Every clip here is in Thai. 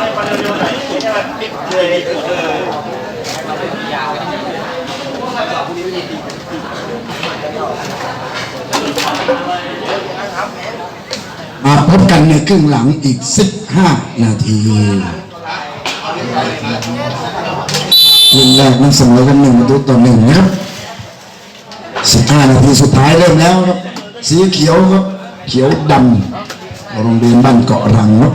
ให้มันเร็วๆหน่อยให้มันติดเลยเออมาพบกันในครึ่งหลังอีก 15 นาทีครึ่งแรกนั้นเสมอกันหนึ่งประตูต่อหนึ่งนะครับ 15 นาทีสุดท้ายเริ่มแล้วครับ สีเขียวครับ เขียวดำโรงเรียนบ้านเกาะรังครับ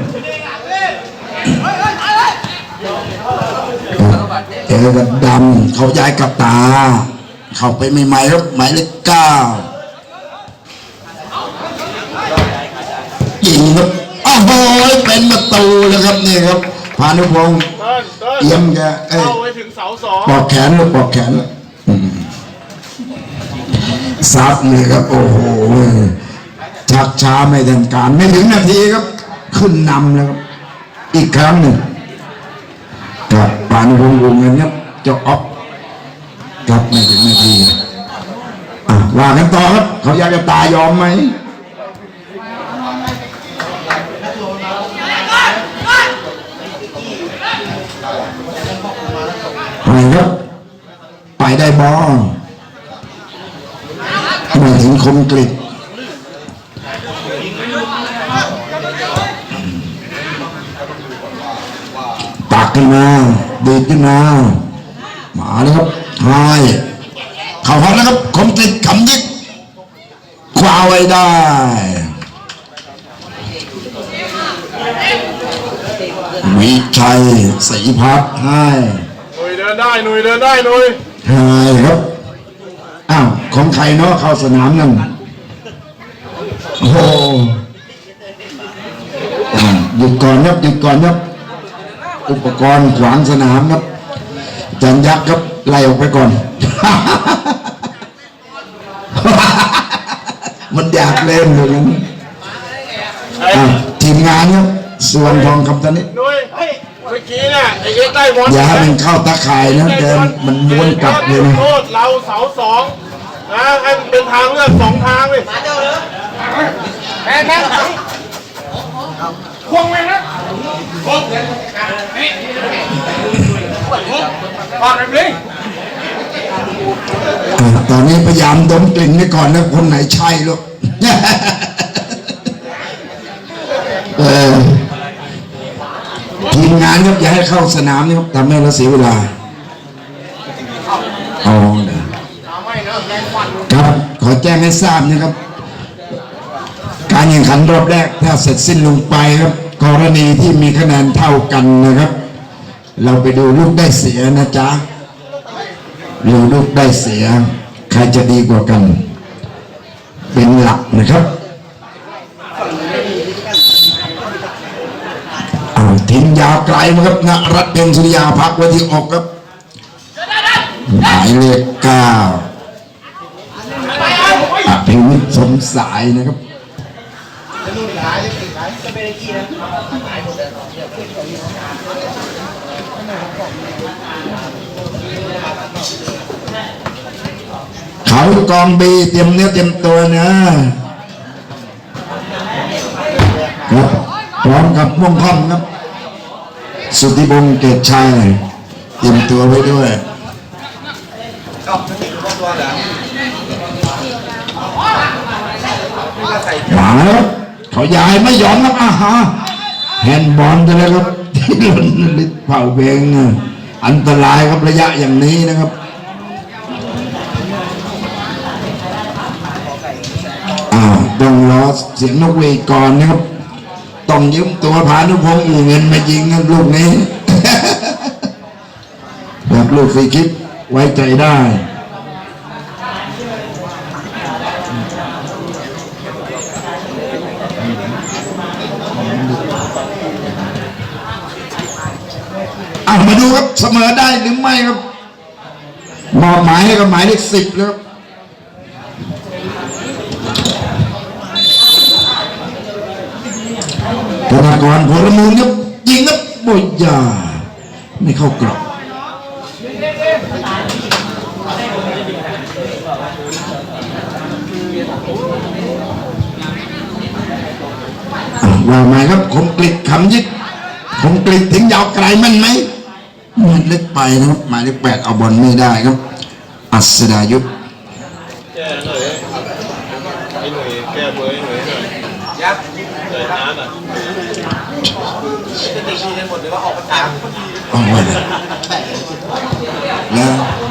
เจอกับดำเขาย้ายกับตา เขาไปใหม่ๆครับหมายเลขเก้ายิงครับโอ้โหเป็นประตูแล้วครับนี่ครับพานุพงศ์เติ้ลเติ้ลเยี่ยมแกเอ้ยเข้าไปถึงเสาสองปอกแขนลูกปอกแขนซับเลยครับ โอ้โหชักช้าไม่ทันการไม่ถึงนาทีครับ ขึ้นนำแล้วครับ อีกครั้งหนึ่งกับปานุพงวงเงินครับเจ้าอ๊อฟครับไม่ถึงนาทีว่ากันต่อครับ เขาอยากจะตายยอมไหมไปครับไปได้บอลมาถึงคมกริบ ขึ้นมาดีขึ้นมามาแล้วครับทายเข้าฮอตแล้วครับคมกริบคำยิกคว้าไว้ได้วิชัยศรีพัฒน์ให้หนุยเดินได้หนุยเดินได้หนุยใช่ครับอ้าวของใครเนาะเข้าสนามนั่นโอ้โหหยุดก่อนครับหยุดก่อนครับ อุปกรณ์ขวางสนามครับจันยักษ์ครับไล่ออกไปก่อน มันอยากเล่นเลยนะไอ้อะทีมงานครับส่วนทองคำตอนนี้หนุ่ยเฮ้ยเมื่อกี้น่ะไอ้เอ็กซ์ได้บอลอย่าให้มันเข้าตาข่ายนะเดินมันม้วนกลับเลยนะโทษเราเสาสองนะให้มันเป็นทางเลือกสองทางเลยแม่แม่ควงแม่นะ ควงพอดเลย ตอนนี้พยายามดมกลิ่นไว้ก่อนนะคนไหนใช่ลูกเออทีมงานครับอย่าให้เข้าสนามนี่ครับทำให้เราเสียเวลาเอาครับขอแจ้งให้ทราบนะครับ การแข่งขันรอบแรกถ้าเสร็จสิ้นลงไปครับ กรณีที่มีคะแนนเท่ากันนะครับ เราไปดูลูกได้เสียนะจ๊ะหรือลูกได้เสีย ใครจะดีกว่ากัน เป็นหลักนะครับอ้าทิ้งยาวไกลมาครับนรัตเพ็งสุริยาพักไว้ที่อกครับหมายเลขเก้าอภิวิทย์สมสายนะครับ เขากองบีเตรียมเนื้อเตรียมตัวนะครับพร้อมกับม่วงค่อมครับ สุธิบงเกตชัยเตรียมตัวไว้ด้วยมาแล้ว เขายายไม่ยอมครับอาหาแฮนด์บอลกันแล้วครับที่ลนลิศเผาเบงอันตรายครับระยะอย่างนี้นะครับต้องรอเสียงนกหวีก่อนนะครับ ต้องยืมตัวพานุพงศ์อู่เงินมายิงกันลูกนี้แบบลูกฟรีคิกไว้ใจได้ อะมาดูครับเสมอได้หรือไม่ครับมอบหมายให้กับหมายเลขสิบแล้วครับธนากรผลมูลครับยิงครับบอยยาไม่เข้ากรอบว่าไหมครับคมกลิดคำยิกคงกลิดถึงยาวไกลมันไหม มันเล็กไปนะครับหมายเลขแปดเอาบอลไม่ได้ครับ อัศดายุทธแก้หน่อกไอ้หน่วยแล้ว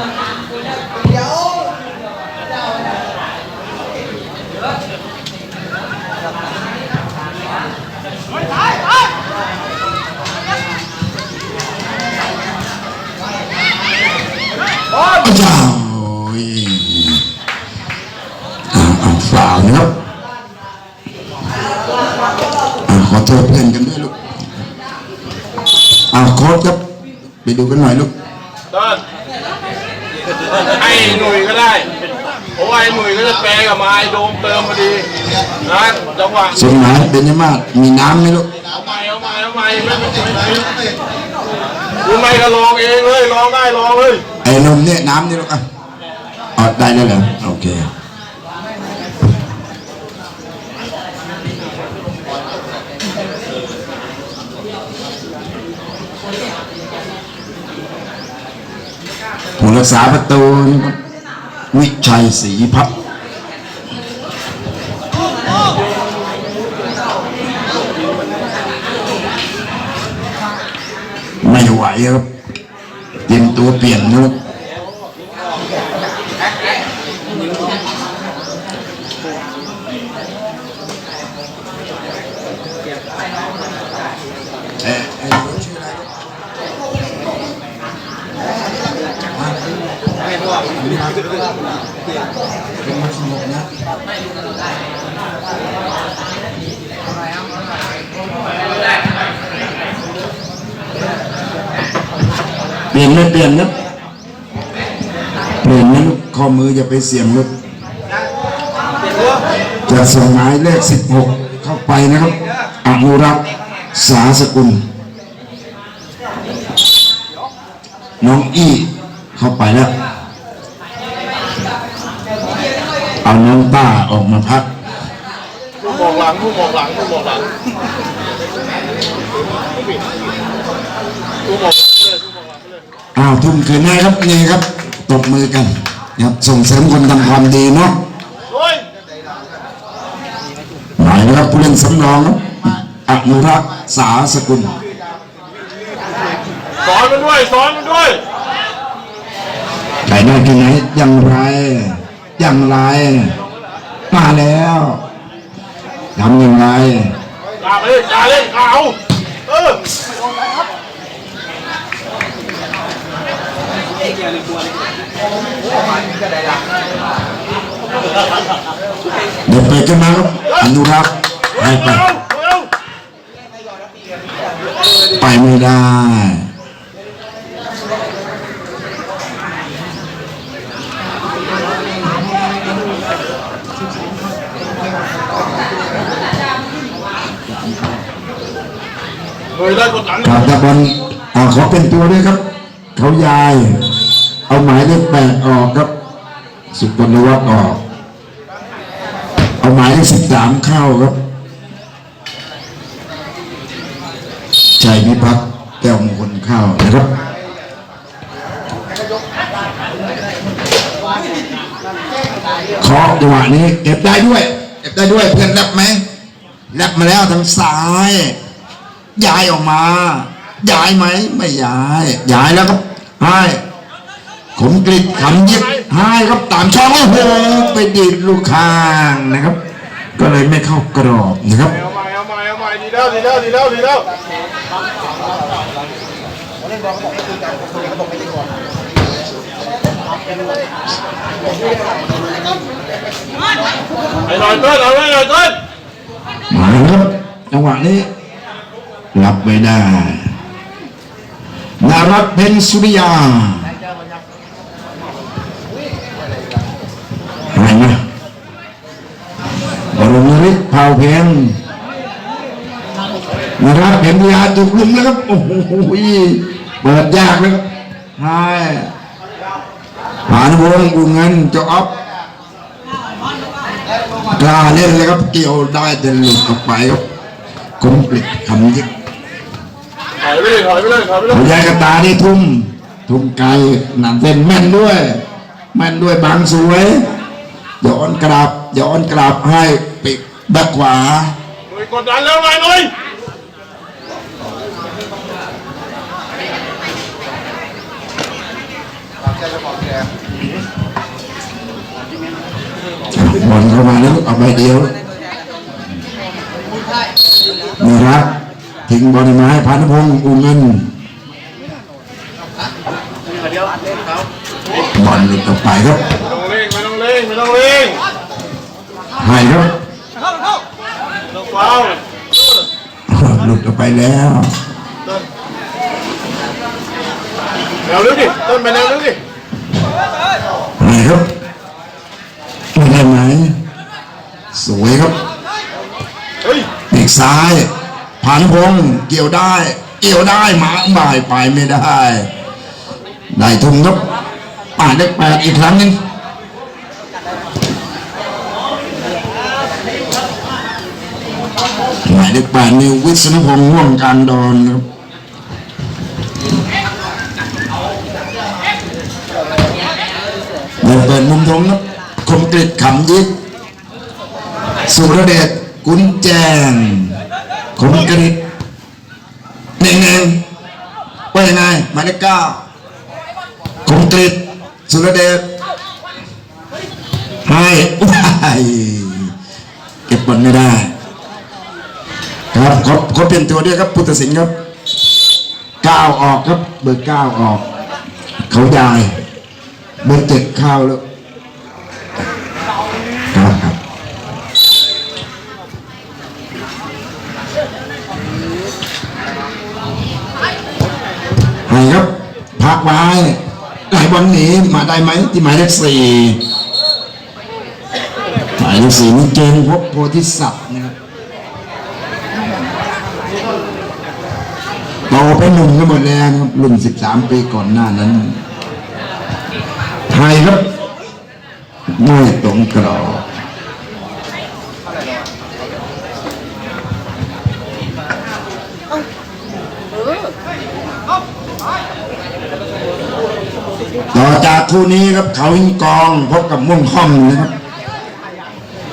อ่าฝ่าวนะครับอ่าขอโทษเพื่อนกันด้วยลูกอ้าวโค้ชครับ ไปดูกันหน่อยลูกต้นไอ้หน่วยก็ได้เพราะว่าไอ้หน่วยก็จะแปลกับมาไอ้โดมเติมพอดีนะจังหวะสมหมายเป็นยังมาศมีน้ำไหมลูกเอาใหม่เอาใหม่เอาใหม่ไม่ไม่ไม่คุณไม่ก็ลองเองเลยลองได้ลองเลยไอ้นมเนี่ยน้ำนี่ลูกอะอ๋อได้แล้วเหรอโอเค ผู้รักษาประตูนะครับวิชัยศรีพัฒน์ไม่ไหวครับเตรียมตัวเปลี่ยนนะครับเอ่อเอ่อชื่ออะไรครับ เป็นมันสงบนะเปลี่ยนไม่เปลี่ยนนะเปลี่ยนนะลูกข้อมืออย่าไปเสี่ยงลูกจะส่งหมายเลขสิบหกเข้าไปนะครับอนุรักษ์สาสกุล น้องอี้เข้าไปแล้ว เอาน้องต้าออกมาพักผู้มองหลังผู้มองหลังผู้มองหลังผู้มองเลยผู้มองหลังเลยอ้าวทุ่มคืนให้ครับนี่ครับตบมือกันนะครับส่งเสริมคนทำความดีเนาะโอ้ยหมายนะครับผู้เล่นสำรองครับอนุรักษ์สาสกุลสอนมันด้วยสอนมันด้วยไก่หน้าที่ไหนอย่างไร อย่างไร มาแล้วทำยังไงกล้าไปเลยกล้าเล่นกล้าเอาเออเดี๋ยวไปกันมาครับอนุรักษ์ให้ไปเอาเอาไปไม่ได้ หน่วยได้กดดันครับตะบอลอ่าขอเป็นตัวด้วยครับ เขายาย เอาหมายเลขแปดออกครับสุกลวัฒน์ออก เอาหมายเลขสิบสามเข้าครับชัยพิพัฒน์แก้วมงคลเข้านะครับขอจังหวะนี้เก็บได้ด้วย เก็บได้ด้วยเพื่อนแลบไหมแลบมาแล้วทางซ้าย ย้ายออกมา ย้ายไหม ไม่ย้าย ย้ายแล้วครับให้ขมกริดขำยิบให้ครับตามช่องโอ้โหไปดีดลูกคางนะครับ ก็เลยไม่เข้ากรอบนะครับเอาใหม่เอาใหม่เอาใหม่ดีแล้วดีแล้วดีแล้วดีแล้วไอ้หน่อยเต้นเอาไว้หน่อยเต้นมาครับจังหวะนี้ รับไม่ได้นารัตเพ็ญสุริยาอะไรนะบรมฤทธิ์เผาเพียงนะครับเพ็ญสุริยาถูกลุมแล้วครับโอ้โหเปิดยากเลยครับใช่ผ่านวงอุเงินเจะออฟกล้าเล่นเลยครับเกี่ยวได้แต่หลุดออกไปครับคมกริบคำยิกอย ไปเลยถอยไปเลยถอยไปเลยหัวยายกระตานี่ทุ่ม ทุ่มไกลหนันเส้นแม่นด้วย แม่นด้วยบางสวย ย้อนกลับ ย้อนกลับให้ปิดแบ็คขวาหน่วยกดดันแล้วไงหน่อยบอลเข้ามาแล้วเอาใบเดียวนี่ครับ ทิ้งบอลมาให้พันพงษ์อูเงินบอลหลุดออกไปครับไม่ต้องเร่งไม่ต้องเร่งไม่ต้องเร่งให้ครับต้องเฝ้าหลุดออกไปแล้วแนวลึกดิต้นไปแนวลึกดิให้ครับไม่ได้ไหมสวยครับเฮ้ยปีกซ้าย ผ่านพงเกี่ยวได้ เกี่ยวได้หมาบ่ายไปไม่ได้ ได้ทุ่มครับป่าได้แปดอีกครั้งนึงหมายเลขแปดนิววิศนุพงษ์ม่วงการดอนครับเดินเปิดมุมตรงครับคมกริดขำยิกสุรเดชกุญแจง คมกริตเน่งเน่งว่ายังไงหมายเลขเก้าคมกริตสุรเดชให้ว้ยเก็บบอลไม่ได้ครับขอขอเปลี่ยนตัวด้วยครับพุทธสิงห์ครับเก้าออกครับเบอร์เก้าออก เขายายเบอร์เจ็ดเข้าแล้วครับครับ ให้ครับพักไว้ไหลบอลหนีมาได้ไหมที่หมายเลขสี่หมายเลขสี่นี่เกณฑ์พบโพธิสัตว์นะครับโตไปหนุ่มกันหมดแล้วนะครับรุ่นสิบสามปีก่อนหน้านั้น ไทยครับไม่ตรงกรอบ ต่อจากคู่นี้ครับเขาหินกองพบกับม่วงค่อมนะครับ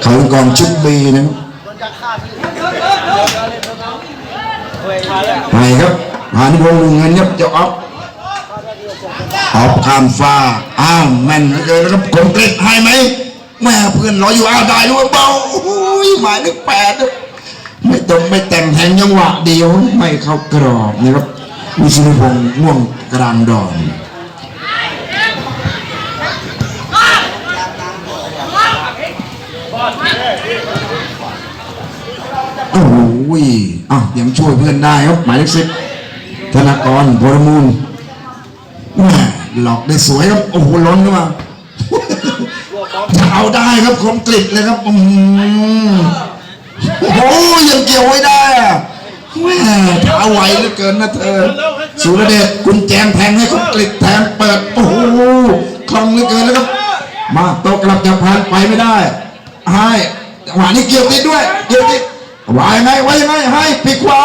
เขาหินกองชุดบีนะครับไปครับหานิพนธ์ลุงเงินครับจะออฟออฟข้ามฟ้าอ้าวแม่นเหลือเกินนะครับคมกริดให้ไหมแม่เพื่อนรออยู่อ้าวได้ด้วยเบาโอ้ยหมายเลขแปดไม่ตรงไม่แต่งแทงจังหวะเดียวไม่เข้ากรอบนะครับวิศนุพงษ์ม่วงกลางดอน โอ้โหอะยังช่วยเพื่อนได้ครับ หมายเลขสิบธนากรพลมูลแม่หลอกได้สวยครับ โอ้โหล้นเข้ามาจะเอาได้ครับคมกริบเลยครับอืมโอ้โหยังเกี่ยวไว้ได้อะแม่เท้าไหวเหลือเกินนะเธอ สุรเดชกุญแจแทงให้คมกริบแทงเปิด โอ้โหคล่องเหลือเกินแล้วครับ มาโตะกลับจะผ่านไปไม่ได้ให้หวะนี้เกี่ยวติดด้วย เกี่ยวติด ว่ายังไงว่ายังไงให้ปีกขวา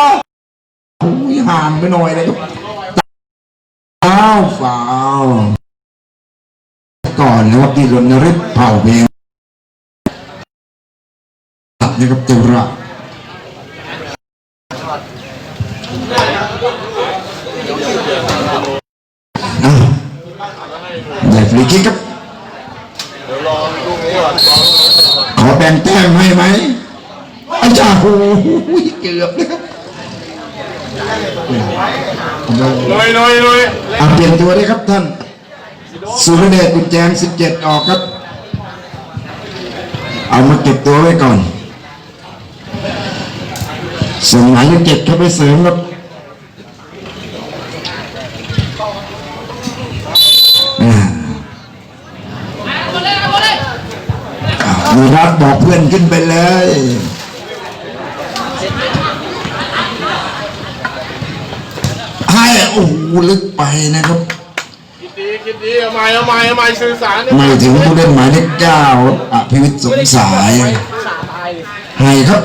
โอ้ยห่างไปหน่อยเลยครับอ้าวฟาวก่อนนะครับที่รณฤทธิ์เผ่าเพลงนะครับเจ้าระได้ฟรีคิกครับขอแบ่งแต้มให้ไหม อาจารย์โอ้โหเกือบเลยครับหน่อยหน่อยหน่อยอะเปลี่ยนตัวเลยครับท่าน สุรเดชกุญแจง17ออกครับ เอามาเก็บตัวไว้ก่อนส่งหมายเลขเจ็ดเข้าไปเสริมครับอ่าอะมีรัฐบอกเพื่อนขึ้นไปเลย ให้ โอ้โหลึกไปนะครับคิดดีคิดดีเอาใหม่เอาใหม่เอาใหม่สื่อสารไม่ถึงผู้เล่นหมายเลขเก้าอภิวิทย์สงสายให้ครับ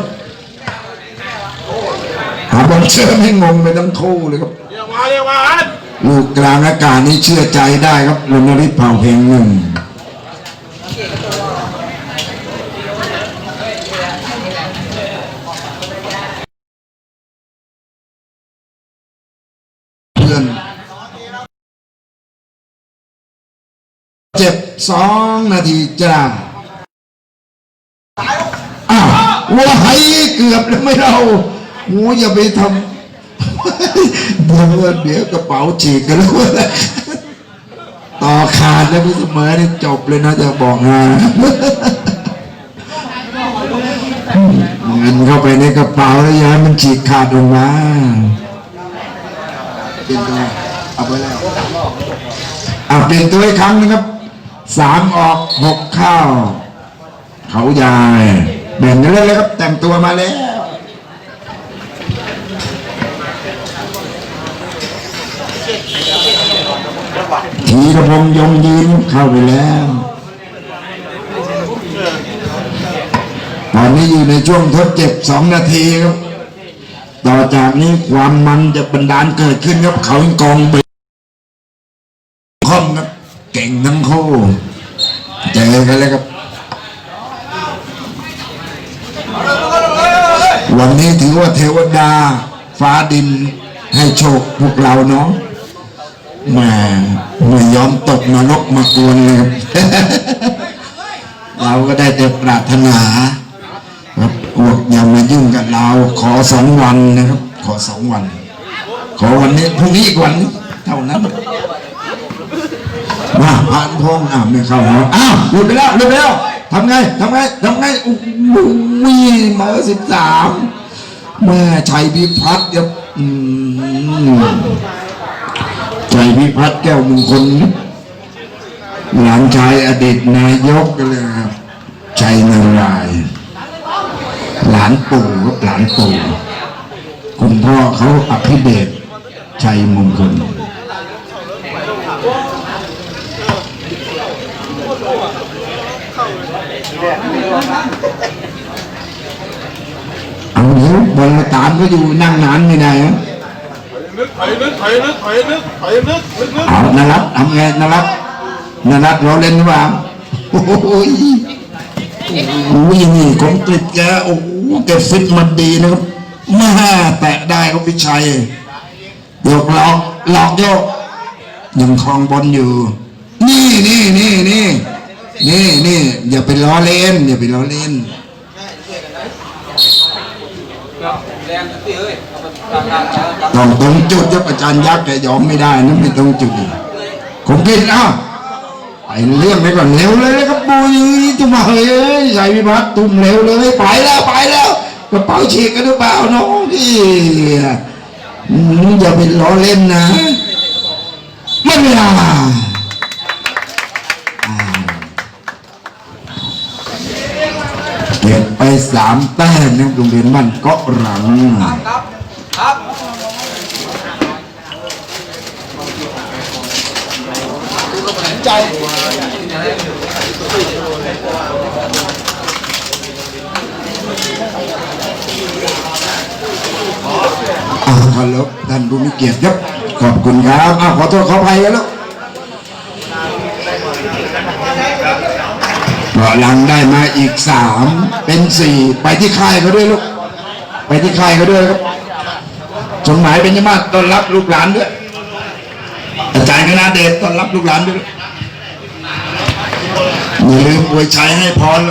หาบอลเชิญให้งงไปทั้งคู่เลยครับเรียกว่าอันลูกกลางอากาศนี่เชื่อใจได้ครับลนฤทธิ์เผ่าเพลงหนึ่ง เจ็บสองนาทีจ้าอ้าวว้ายเกือบแล้วไม่เราโอ้อย่าไปทำเดี๋ยวเดี๋ยวกระเป๋าฉีกกันแล้วต่อขาดแล้วพี่เสมอนี่จบเลยนะจะบอกนเงินเข้าไปในกระเป๋าแล้วยายมันฉีกขาดออกมาเป็นตัวเอาไปแล้วอะเปลี่ยนตัวอีกครั้งนะครับ สามออกหกเข้า เขายายแบ่งกันเลยเลยครับ แต่งตัวมาแล้วทีระพงยงยืนเข้าไปแล้ว ตอนนี้อยู่ในช่วงทดเจ็บสองนาทีครับ ต่อจากนี้ความมันจะบันดาลเกิดขึ้นครับเขากองไปคอมครับ เก่งทั้งคู่เจอกันแล้วครับ วันนี้ถือว่าเทวดา ฟ้าดินให้โชคพวกเราเนาะแหมาไม่ยอมตกนรกมากวนเลยครับเราก็ได้แต่ปรารถนาครับพวกอย่ามายุ่งกับเรา ขอสองวันนะครับ ขอสองวัน ขอวันนี้พรุ่งนี้อีกวันนึงเท่านั้น มาผ่านพงอะไม่เข้าหรอกอ้าวหลุดไปแล้วหลุดไปแล้วทำไงทำไงทำไงอุ้ยเบอสิบสามแม่ชัยพิพัฒน์ครับอืมใจพิพัฒน์แก้วมงคลหลานชายอดีตนายกกันเลยครับชัยนาราย หลานปู่กับหลานปู่คุณพ่อเขาอภิเดชชัยมงคลเอาเดี๋ยว บอลมาตามก็อยู่นั่งนานไม่ได้นะนึกถอยนึกถอยนึกถอยนึกถอยนึกนึกนึกเอานารัตทำไงนารัตนารัตเราเล่นหรือเปล่าโอ้ยโอ้ยนี่ของกฤษแกโอ้โหแกฟิตมันดีนะครับแม่แตะได้ครับพิชัยโยกหลอกหลอกโยกยังคลองบอลอยู่ นี่นี่นี่นี่นี่นี่อย่าไปล้อเล่นอย่าไปล้อเล่น ต้องตรงจุดครับอาจารย์ยักษ์แกยอมไม่ได้นะไม่ตรงจุดผมกินอ้าวไปเรื่องไปก่อนเร็วเลยนะครับบุยตุ้มาเฮ้ยใส่พิพัฒน์ตุ้มเร็วเลยไปแล้วไปแล้วกระเป๋าฉีกกันหรือเปล่าน้องพี่อย่าไปล้อเล่นนะไม่เวลาเก็บไปสามแต้มนะครับโรงเรียนบ้านเกาะหลัง อ่าฮัลโหลท่านผู้มีเกียรติครับ ขอบคุณครับอ่าขอโทษขออภัยกันแล้วก็หลังได้มาอีกสามเป็นสี่ไปที่ค่ายเขาด้วยลูก ไปที่ค่ายเขาด้วยครับ จงหมายเป็นยมาต้อนรับลูกหลานด้วยอาจารย์คณะเดชต้อนรับลูกหลานด้วยอย่าลืมอวยชัยให้พร